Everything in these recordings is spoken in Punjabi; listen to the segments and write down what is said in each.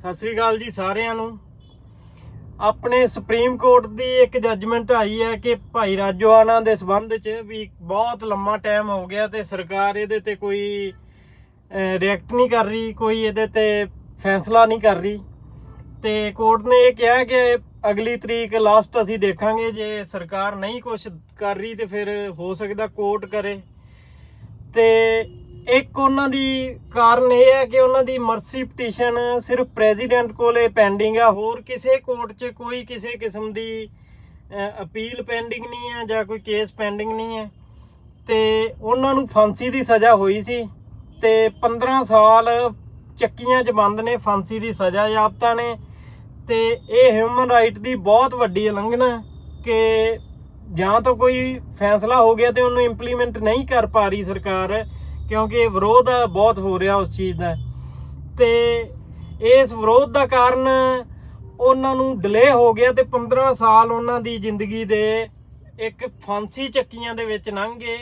ਸਤਿ ਸ੍ਰੀ ਅਕਾਲ ਜੀ ਸਾਰਿਆਂ ਨੂੰ। ਆਪਣੇ ਸੁਪਰੀਮ ਕੋਰਟ ਦੀ ਇੱਕ ਜੱਜਮੈਂਟ ਆਈ ਹੈ ਕਿ ਭਾਈ ਰਾਜੋਆਣਾ ਦੇ ਸਬੰਧ 'ਚ ਵੀ ਬਹੁਤ ਲੰਮਾ ਟਾਈਮ ਹੋ ਗਿਆ ਤੇ ਸਰਕਾਰ ਇਹਦੇ ਤੇ ਕੋਈ ਰਿਐਕਟ ਨਹੀਂ ਕਰ ਰਹੀ, ਕੋਈ ਇਹਦੇ ਤੇ ਫੈਸਲਾ ਨਹੀਂ ਕਰ ਰਹੀ। ਤੇ ਕੋਰਟ ਨੇ ਇਹ ਕਿਹਾ ਕਿ ਅਗਲੀ ਤਰੀਕ ਲਾਸਟ ਅਸੀਂ ਦੇਖਾਂਗੇ, ਜੇ ਸਰਕਾਰ ਨਹੀਂ ਕੁਝ ਕਰ ਰਹੀ ਤੇ ਫਿਰ ਹੋ ਸਕਦਾ ਕੋਰਟ ਕਰੇ। ਤੇ ਇੱਕ ਉਹਨਾਂ ਦੀ ਕਾਰਨ ਇਹ ਹੈ ਕਿ ਉਹਨਾਂ ਦੀ ਮਰਸੀ ਪਟੀਸ਼ਨ ਸਿਰਫ ਪ੍ਰੈਜ਼ੀਡੈਂਟ ਕੋਲੇ ਪੈਂਡਿੰਗ ਆ। ਹੋਰ ਕਿਸੇ ਕੋਰਟ 'ਚ ਕੋਈ ਕਿਸੇ ਕਿਸਮ ਦੀ ਅਪੀਲ ਪੈਂਡਿੰਗ ਨਹੀਂ ਹੈ ਜਾਂ ਕੋਈ ਕੇਸ ਪੈਂਡਿੰਗ ਨਹੀਂ ਹੈ ਤੇ ਉਹਨਾਂ ਨੂੰ ਫਾਂਸੀ ਦੀ ਸਜ਼ਾ ਹੋਈ ਸੀ ਤੇ 15 ਸਾਲ ਚੱਕੀਆਂ 'ਚ ਬੰਦ ਨੇ ਫਾਂਸੀ ਦੀ ਸਜ਼ਾ ਯਾਫਤਾ ਨੇ। ਤੇ ਇਹ ਹਿਊਮਨ ਰਾਈਟ ਦੀ ਬਹੁਤ ਵੱਡੀ ਉਲੰਘਣਾ ਕਿ ਜਾਂ ਤਾਂ ਕੋਈ ਫੈਸਲਾ ਹੋ ਗਿਆ ਤੇ ਉਹਨੂੰ ਇੰਪਲੀਮੈਂਟ ਨਹੀਂ ਕਰ ਪਾ ਰਹੀ ਸਰਕਾਰ। ਕਿਉਂਕਿ ਵਿਰੋਧ ਬਹੁਤ ਹੋ ਰਿਹਾ ਉਸ ਚੀਜ਼ ਦਾ। ਤੇ ਇਸ ਵਿਰੋਧ ਦਾ ਕਾਰਨ ਉਹਨਾਂ ਨੂੰ ਡਿਲੇ ਹੋ ਗਿਆ ਤੇ 15 ਸਾਲ ਉਹਨਾਂ ਦੀ ਜ਼ਿੰਦਗੀ ਦੇ ਇੱਕ ਫਾਂਸੀ ਚੱਕੀਆਂ ਦੇ ਵਿੱਚ ਲੰਘ ਗਏ,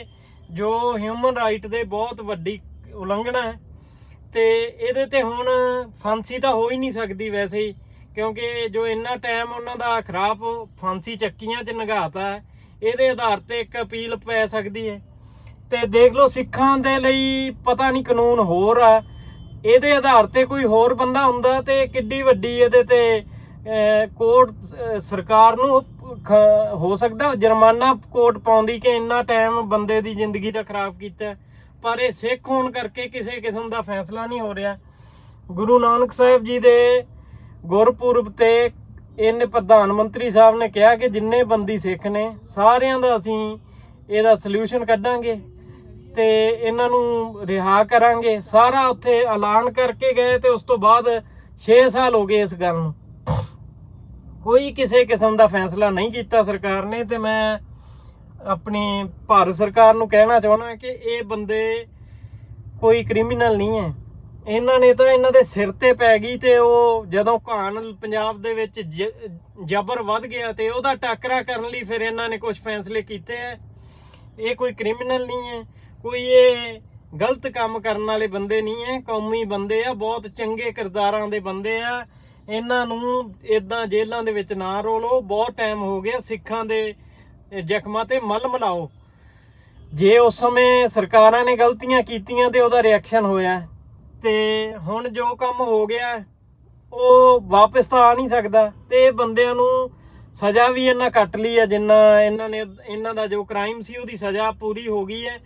ਜੋ ਹਿਊਮਨ ਰਾਈਟ ਦੇ ਬਹੁਤ ਵੱਡੀ ਉਲੰਘਣਾ ਹੈ। ਤੇ ਇਹਦੇ ਤੇ ਹੁਣ ਫਾਂਸੀ ਤਾਂ ਹੋ ਹੀ ਨਹੀਂ ਸਕਦੀ ਵੈਸੇ ਹੀ, ਕਿਉਂਕਿ ਜੋ ਇੰਨਾ ਟਾਈਮ ਉਹਨਾਂ ਦਾ ਖਰਾਬ ਫਾਂਸੀ ਚੱਕੀਆਂ 'ਚ ਨਗਾਤਾ ਇਹਦੇ ਆਧਾਰ ਤੇ ਇੱਕ ਅਪੀਲ ਪੈ ਸਕਦੀ ਹੈ। ਤੇ ਦੇਖ ਲਓ ਸਿੱਖਾਂ ਦੇ ਲਈ ਪਤਾ ਨਹੀਂ ਕਾਨੂੰਨ ਹੋਰ ਆ। ਇਹਦੇ ਆਧਾਰ ਤੇ ਕੋਈ ਹੋਰ ਬੰਦਾ ਹੁੰਦਾ ਤੇ ਕਿੱਡੀ ਵੱਡੀ ਇਹਦੇ ਤੇ ਅਹ, ਕੋਰਟ ਸਰਕਾਰ ਨੂੰ ਹੋ ਸਕਦਾ ਜੁਰਮਾਨਾ ਕੋਰਟ ਪਾਉਂਦੀ ਕਿ ਇੰਨਾ ਟਾਈਮ ਬੰਦੇ ਦੀ ਜ਼ਿੰਦਗੀ ਦਾ ਖਰਾਬ ਕੀਤਾ। ਪਰ ਇਹ ਸਿੱਖ ਹੋਣ ਕਰਕੇ ਕਿਸੇ ਕਿਸਮ ਦਾ ਫੈਸਲਾ ਨਹੀਂ ਹੋ ਰਿਹਾ। ਗੁਰੂ ਨਾਨਕ ਸਾਹਿਬ ਜੀ ਦੇ ਗੁਰਪੁਰਬ ਤੇ ਇਹਨੇ ਪ੍ਰਧਾਨ ਮੰਤਰੀ ਸਾਹਿਬ ਨੇ ਕਿਹਾ ਕਿ ਜਿੰਨੇ ਬੰਦੀ ਸਿੱਖ ਨੇ ਸਾਰਿਆਂ ਦਾ ਅਸੀਂ ਇਹਦਾ ਸੋਲੂਸ਼ਨ ਕੱਢਾਂਗੇ। ਤੇ ਇਹਨਾਂ ਨੂੰ ਰਿਹਾ ਕਰਾਂਗੇ। ਸਾਰਾ ਉੱਥੇ ਐਲਾਨ ਕਰਕੇ ਗਏ ਤੇ ਉਸ ਤੋਂ ਬਾਅਦ 6 ਸਾਲ ਹੋ ਗਏ ਇਸ ਗੱਲ ਨੂੰ। ਕੋਈ ਕਿਸੇ ਕਿਸਮ ਦਾ ਫੈਸਲਾ ਨਹੀਂ ਕੀਤਾ ਸਰਕਾਰ ਨੇ ਤੇ ਮੈਂ ਆਪਣੀ ਭਾਰਤ ਸਰਕਾਰ ਨੂੰ ਕਹਿਣਾ ਚਾਹੁੰਦਾ ਕਿ ਇਹ ਬੰਦੇ ਕੋਈ ਕ੍ਰਿਮੀਨਲ ਨਹੀਂ ਹੈ। ਇਹਨਾਂ ਨੇ ਤਾਂ ਇਹਨਾਂ ਦੇ ਸਿਰ ਤੇ ਪੈ ਗਈ ਤੇ ਉਹ ਜਦੋਂ ਘਾਣ ਪੰਜਾਬ ਦੇ ਵਿੱਚ ਜ਼ਬਰ ਵੱਧ ਗਿਆ ਤੇ ਉਹਦਾ ਟਾਕਰਾ ਕਰਨ ਲਈ ਫਿਰ ਇਹਨਾਂ ਨੇ ਕੁਝ ਫੈਸਲੇ ਕੀਤੇ ਐ ਇਹ ਕੋਈ ਕ੍ਰਿਮੀਨਲ ਨਹੀਂ ਹੈ। ਕੋਈ ਇਹ ਗਲਤ ਕੰਮ ਕਰਨ ਵਾਲੇ ਬੰਦੇ ਨਹੀਂ ਹੈ ਕੌਮੀ ਬੰਦੇ ਆ, ਬਹੁਤ ਚੰਗੇ ਕਿਰਦਾਰਾਂ ਦੇ ਬੰਦੇ ਆ। ਇਹਨਾਂ ਨੂੰ ਇਦਾਂ ਜੇਲ੍ਹਾਂ ਦੇ ਵਿੱਚ ਨਾ ਰੋਲੋ, ਬਹੁਤ ਟਾਈਮ ਹੋ ਗਿਆ ਸਿੱਖਾਂ ਦੇ ਜ਼ਖਮਾਂ ਤੇ ਮਲ ਮਲਾਓ। ਜੇ ਉਸ ਸਮੇਂ ਸਰਕਾਰਾਂ ਨੇ ਗਲਤੀਆਂ ਕੀਤੀਆਂ ਤੇ ਉਹਦਾ ਰਿਐਕਸ਼ਨ ਹੋਇਆ, ਤੇ ਹੁਣ ਜੋ ਕੰਮ ਹੋ ਗਿਆ, ਉਹ ਵਾਪਸ ਤਾਂ ਆ ਨਹੀਂ ਸਕਦਾ। ਤੇ ਇਹ ਬੰਦਿਆਂ ਨੂੰ ਸਜ਼ਾ ਵੀ ਇਹਨਾਂ ਕੱਟ ਲਈ ਹੈ ਜਿੰਨਾ ਇਹਨਾਂ ਨੇ, ਇਹਨਾਂ ਦਾ ਜੋ ਕ੍ਰਾਈਮ ਸੀ ਉਹਦੀ ਸਜ਼ਾ ਪੂਰੀ ਹੋ ਗਈ ਹੈ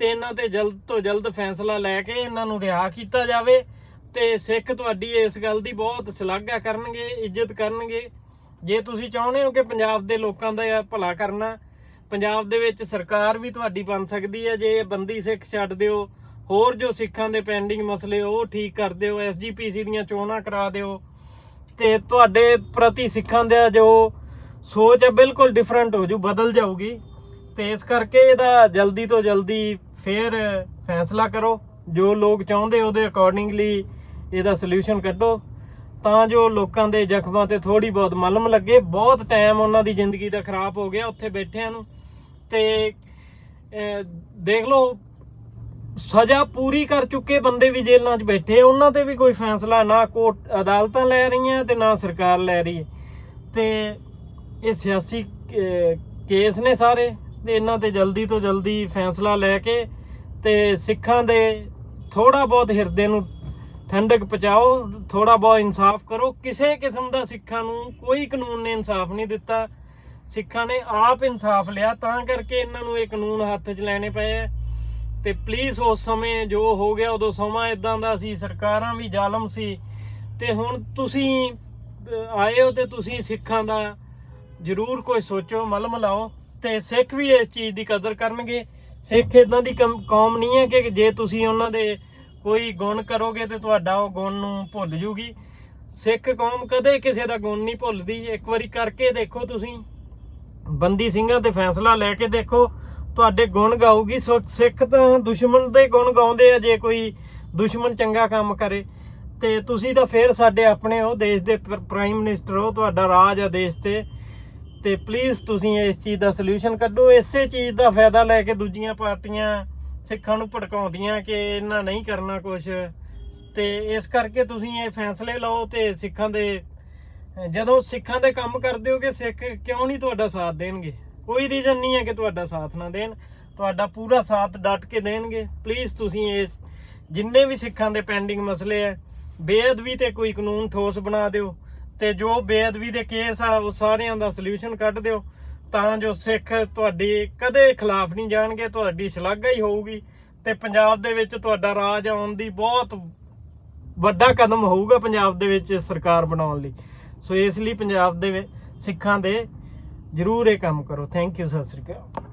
ਤੇ ਇਹਨਾਂ ਤੇ ਜਲਦ ਤੋਂ ਜਲਦ ਫੈਸਲਾ ਲੈ ਕੇ ਇਹਨਾਂ ਨੂੰ ਰਿਹਾ ਕੀਤਾ ਜਾਵੇ ਤੇ ਸਿੱਖ ਤੁਹਾਡੀ ਇਸ ਗੱਲ ਦੀ ਬਹੁਤ ਸ਼ਲਾਘਾ ਕਰਨਗੇ, ਇੱਜ਼ਤ ਕਰਨਗੇ। ਜੇ ਤੁਸੀਂ ਚਾਹੁੰਦੇ ਹੋ ਕਿ ਪੰਜਾਬ ਦੇ ਲੋਕਾਂ ਦਾ ਭਲਾ ਕਰਨਾ, ਪੰਜਾਬ ਦੇ ਵਿੱਚ ਸਰਕਾਰ ਵੀ ਤੁਹਾਡੀ ਬਣ ਸਕਦੀ ਹੈ। ਜੇ ਬੰਦੀ ਸਿੱਖ ਛੱਡ ਦਿਓ, ਹੋਰ ਜੋ ਸਿੱਖਾਂ ਦੇ ਪੈਂਡਿੰਗ ਮਸਲੇ ਉਹ ਠੀਕ ਕਰ ਦਿਓ ਐਸਜੀਪੀਸੀ ਦੀਆਂ ਚੋਣਾਂ ਕਰਾ ਦਿਓ, ਤੇ ਤੁਹਾਡੇ ਪ੍ਰਤੀ ਸਿੱਖਾਂ ਦਾ ਜੋ ਸੋਚ ਹੈ ਬਿਲਕੁਲ ਡਿਫਰੈਂਟ ਹੋ ਜੂ, ਬਦਲ ਜਾਊਗੀ। ਤੇ ਇਸ ਕਰਕੇ ਇਹਦਾ ਜਲਦੀ ਤੋਂ ਜਲਦੀ ਫਿਰ ਫੈਸਲਾ ਕਰੋ, ਜੋ ਲੋਕ ਚਾਹੁੰਦੇ ਉਹਦੇ ਅਕੋਰਡਿੰਗਲੀ ਇਹਦਾ ਸੋਲੂਸ਼ਨ ਕੱਢੋ। ਤਾਂ ਜੋ ਲੋਕਾਂ ਦੇ ਜ਼ਖਮਾਂ ਤੇ ਥੋੜੀ ਬਹੁਤ ਮਲਮ ਲੱਗੇ। ਬਹੁਤ ਟਾਈਮ ਉਹਨਾਂ ਦੀ ਜ਼ਿੰਦਗੀ ਦਾ ਖਰਾਬ ਹੋ ਗਿਆ ਉੱਥੇ ਬੈਠਿਆਂ ਨੂੰ। ਤੇ ਦੇਖ ਲਓ, ਸਜ਼ਾ ਪੂਰੀ ਕਰ ਚੁੱਕੇ ਬੰਦੇ ਵੀ ਜੇਲ੍ਹਾਂ 'ਚ ਬੈਠੇ। ਉਹਨਾਂ ਤੇ ਵੀ ਕੋਈ ਫੈਸਲਾ ਨਾ ਕੋਰਟ ਅਦਾਲਤਾਂ ਲੈ ਰਹੀਆਂ ਤੇ ਨਾ ਸਰਕਾਰ ਲੈ ਰਹੀ। ਹੈ ਤੇ ਇਹ ਸਿਆਸੀ ਕੇਸ ਨੇ ਸਾਰੇ। ਇਹਨਾਂ ਤੇ ਜਲਦੀ ਤੋਂ ਜਲਦੀ ਫੈਸਲਾ ਲੈ ਕੇ ਤੇ ਸਿੱਖਾਂ ਦੇ ਥੋੜਾ ਬਹੁਤ ਹਿਰਦੇ ਨੂੰ ਠੰਡਕ ਪਹੁੰਚਾਓ ਥੋੜਾ ਬਹੁਤ ਇਨਸਾਫ ਕਰੋ। ਕਿਸੇ ਕਿਸਮ ਦਾ ਸਿੱਖਾਂ ਨੂੰ ਕੋਈ ਕਾਨੂੰਨ ਨੇ ਇਨਸਾਫ ਨਹੀਂ ਦਿੱਤਾ। ਸਿੱਖਾਂ ਨੇ ਆਪ ਇਨਸਾਫ ਲਿਆ, ਤਾਂ ਕਰਕੇ ਇਹਨਾਂ ਨੂੰ ਇਹ ਕਾਨੂੰਨ ਹੱਥ 'ਚ ਲੈਣੇ ਪਏ ਆ। ਤੇ ਪਲੀਜ਼ ਉਸ ਸਮੇਂ ਜੋ ਹੋ ਗਿਆ, ਉਦੋਂ ਸਮਾਂ ਇਦਾਂ ਦਾ ਸੀ, ਸਰਕਾਰਾਂ ਵੀ ਜ਼ਾਲਮ ਸੀ। ਤੇ ਹੁਣ ਤੁਸੀਂ ਆਏ ਹੋ ਤੇ ਤੁਸੀਂ ਸਿੱਖਾਂ ਦਾ ਜ਼ਰੂਰ ਕੋਈ ਸੋਚੋ, ਮਲਮ ਲਾਓ। ਤੇ ਸਿੱਖ ਵੀ ਇਸ ਚੀਜ਼ ਦੀ ਕਦਰ ਕਰਨਗੇ। ਸਿੱਖ ਇਦਾਂ ਦੀ ਕਮ- ਕੌਮ ਨਹੀਂ ਹੈ ਕਿ ਜੇ ਤੁਸੀਂ ਉਹਨਾਂ ਦੇ ਕੋਈ ਗੁਣ ਕਰੋਗੇ ਤੇ ਤੁਹਾਡਾ ਉਹ ਗੁਣ ਨੂੰ ਭੁੱਲ ਜੂਗੀ। ਸਿੱਖ ਕੌਮ ਕਦੇ ਕਿਸੇ ਦਾ ਗੁਣ ਨਹੀਂ ਭੁੱਲਦੀ। ਇੱਕ ਵਾਰੀ ਕਰਕੇ ਦੇਖੋ ਤੁਸੀਂ। ਬੰਦੀ ਸਿੰਘਾਂ ਤੇ ਫੈਸਲਾ ਲੈ ਕੇ ਦੇਖੋ। ਤੁਹਾਡੇ ਗੁਣ ਗਾਊਗੀ। ਸੋ ਸਿੱਖ ਤਾਂ ਦੁਸ਼ਮਣ ਦੇ ਗੁਣ ਗਾਉਂਦੇ ਆ, ਜੇ ਕੋਈ ਦੁਸ਼ਮਣ ਚੰਗਾ ਕੰਮ ਕਰੇ। ਤੇ ਤੁਸੀਂ ਤਾਂ ਫੇਰ ਸਾਡੇ ਆਪਣੇ ਹੋ ਦੇਸ਼ ਦੇ ਪ੍ਰਾਈਮ ਮਿਨਿਸਟਰ ਹੋ, ਤੁਹਾਡਾ ਰਾਜ ਆ ਦੇਸ਼ ਤੇ। ਤੇ ਪਲੀਜ਼ ਤੁਸੀਂ ਇਸ ਚੀਜ਼ ਦਾ ਸੋਲੂਸ਼ਨ ਕੱਢੋ। ਇਸੇ ਚੀਜ਼ ਦਾ ਫਾਇਦਾ ਲੈ ਕੇ ਦੂਜੀਆਂ ਪਾਰਟੀਆਂ ਸਿੱਖਾਂ ਨੂੰ ਭੜਕਾਉਂਦੀਆਂ ਕਿ ਇਹਨਾਂ ਨਹੀਂ ਕਰਨਾ ਕੁਝ ਤੇ ਇਸ ਕਰਕੇ ਤੁਸੀਂ ਇਹ ਫੈਸਲੇ ਲਓ ਤੇ ਸਿੱਖਾਂ ਦੇ, ਜਦੋਂ ਸਿੱਖਾਂ ਦੇ ਕੰਮ ਕਰਦੇ ਹੋ ਕਿ ਸਿੱਖ ਕਿਉਂ ਨਹੀਂ ਤੁਹਾਡਾ ਸਾਥ ਦੇਣਗੇ? ਕੋਈ ਰੀਜ਼ਨ ਨਹੀਂ ਹੈ ਕਿ ਤੁਹਾਡਾ ਸਾਥ ਨਾ ਦੇਣ। ਤੁਹਾਡਾ ਪੂਰਾ ਸਾਥ ਡਟ ਕੇ ਦੇਣਗੇ। ਪਲੀਜ਼ ਤੁਸੀਂ ਇਹ, ਜਿੰਨੇ ਵੀ ਸਿੱਖਾਂ ਦੇ ਪੈਂਡਿੰਗ ਮਸਲੇ ਹੈ, ਬੇਅਦਬੀ ਤੇ ਕੋਈ ਕਾਨੂੰਨ ਠੋਸ ਬਣਾ ਦਿਓ। ਤੇ ਜੋ ਬੇਅਦਬੀ ਦੇ ਕੇਸ ਆ, ਉਹ ਸਾਰਿਆਂ ਦਾ ਸੋਲੂਸ਼ਨ ਕੱਢ ਦਿਓ, ਤਾਂ ਜੋ ਸਿੱਖ ਤੁਹਾਡੀ ਕਦੇ ਖਿਲਾਫ ਨਹੀਂ ਜਾਣਗੇ, ਤੁਹਾਡੀ ਸ਼ਲਾਘਾ ਹੀ ਹੋਊਗੀ ਤੇ ਪੰਜਾਬ ਦੇ ਵਿੱਚ ਤੁਹਾਡਾ ਰਾਜ ਆਉਣ ਦੀ ਬਹੁਤ ਵੱਡਾ ਕਦਮ ਹੋਊਗਾ ਪੰਜਾਬ ਦੇ ਵਿੱਚ ਸਰਕਾਰ ਬਣਾਉਣ ਲਈ। ਸੋ ਇਸ ਲਈ ਪੰਜਾਬ ਦੇ ਵਿੱਚ ਸਿੱਖਾਂ ਦੇ ਜ਼ਰੂਰ ਇਹ ਕੰਮ ਕਰੋ। Thank you Sat Sri Akal.